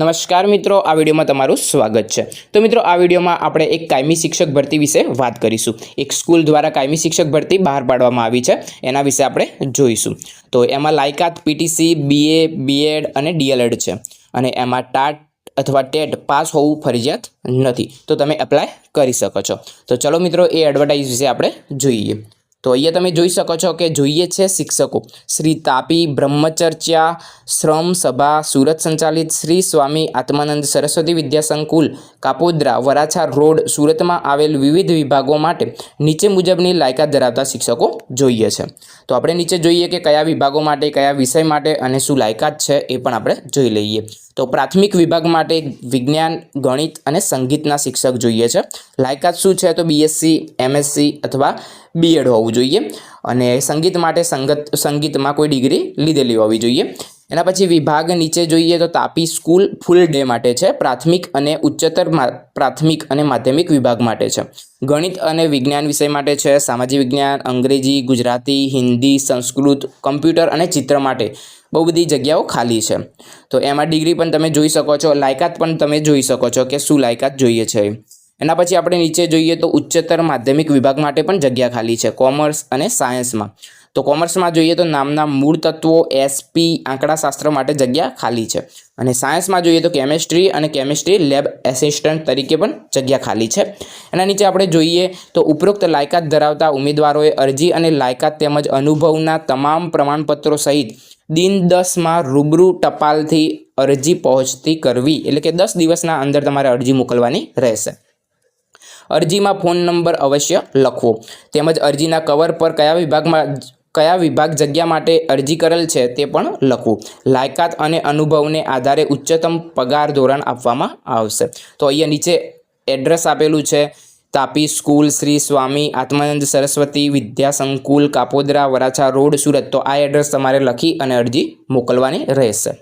નમસ્કાર મિત્રો, આ વિડીયોમાં તમારું સ્વાગત છે. તો મિત્રો, આ વિડીયોમાં આપણે એક કાયમી શિક્ષક ભરતી વિશે વાત કરીશું. એક સ્કૂલ દ્વારા કાયમી શિક્ષક ભરતી બહાર પાડવામાં આવી છે. એના વિશે આપણે જોઈશું. તો એમાં લાયકાત, પીટીસી, બીએ, બીએડ અને ડીએલએડ છે. અને એમાં ટાટ અથવા ટેટ પાસ હોવું ફરજિયાત નથી. તો તમે એપ્લાય કરી શકો છો. તો ચલો મિત્રો, એ એડવર્ટાઇઝ વિશે આપણે જોઈએ. તો અહીંયા તમે જોઈ શકો છો કે જોઈએ છે શિક્ષકો. શ્રી તાપી બ્રહ્મચર્ચા શ્રમ સભા, સુરત સંચાલિત શ્રી સ્વામી આત્માનંદ સરસ્વતી વિદ્યાસંકુલ, કાપોદ્રા, વરાછા રોડ, સુરતમાં આવેલ વિવિધ વિભાગો માટે નીચે મુજબની લાયકાત ધરાવતા શિક્ષકો જોઈએ છે. તો આપણે નીચે જોઈએ કે કયા વિભાગો માટે, કયા વિષય માટે અને શું લાયકાત છે એ પણ આપણે જોઈ લઈએ. તો પ્રાથમિક વિભાગ માટે વિજ્ઞાન, ગણિત અને સંગીતના શિક્ષક જોઈએ છે. લાયકાત શું છે? તો બીએસસી એમએસસી અથવા બીએડ હોવું જોઈએ અને સંગીત માટે સંગત સંગીતમાં કોઈ ડિગ્રી લીધેલી હોવી જોઈએ. એના પછી વિભાગ નીચે જોઈએ તો તાપી સ્કૂલ ફૂલ ડે માટે છે, પ્રાથમિક અને ઉચ્ચતર પ્રાથમિક અને માધ્યમિક વિભાગ માટે છે. ગણિત અને વિજ્ઞાન વિષય માટે છે, સામાજિક વિજ્ઞાન, અંગ્રેજી, ગુજરાતી, હિન્દી, સંસ્કૃત, કમ્પ્યુટર અને ચિત્ર માટે બહુ બધી જગ્યાઓ ખાલી છે. તો એમાં ડિગ્રી પણ તમે જોઈ શકો છો, લાયકાત પણ તમે જોઈ શકો છો કે શું લાયકાત જોઈએ છે. એના પછી આપણે નીચે જોઈએ તો ઉચ્ચતર માધ્યમિક વિભાગ માટે પણ જગ્યા ખાલી છે, કોમર્સ અને સાયન્સમાં. તો કોમર્સમાં જોઈએ તો નામના મૂળ તત્વો એસપી આંકડાશાસ્ત્ર માટે જગ્યા ખાલી છે. અને સાયન્સમાં જોઈએ તો કેમેસ્ટ્રી અને કેમેસ્ટ્રી લેબ એસિસ્ટન્ટ તરીકે પણ જગ્યા ખાલી છે. એના નીચે આપણે જોઈએ તો ઉપરોક્ત લાયકાત ધરાવતા ઉમેદવારોએ અરજી અને લાયકાત તેમજ અનુભવના તમામ પ્રમાણપત્રો સહિત દિન દસમાં રૂબરૂ ટપાલથી અરજી પહોંચતી કરવી. એટલે કે દસ દિવસના અંદર તમારે અરજી મોકલવાની રહેશે. અરજીમાં ફોન નંબર અવશ્ય લખવો. તેમજ અરજીના કવર પર કયા વિભાગમાં કયા વિભાગ જગ્યા માટે અરજી કરેલ છે તે પણ લખવું. લાયકાત અને અનુભવને આધારે ઉચ્ચતમ પગાર ધોરણ આપવામાં આવશે. તો અહીંયા નીચે એડ્રેસ આપેલું છે. Tapi school Shri Swami Atmanand Saraswati Vidya Sankul, Kapodra, Varachha road, Surat. તો આ એડ્રેસ તમારે લખી અને અરજી મોકલવાની રહેશે.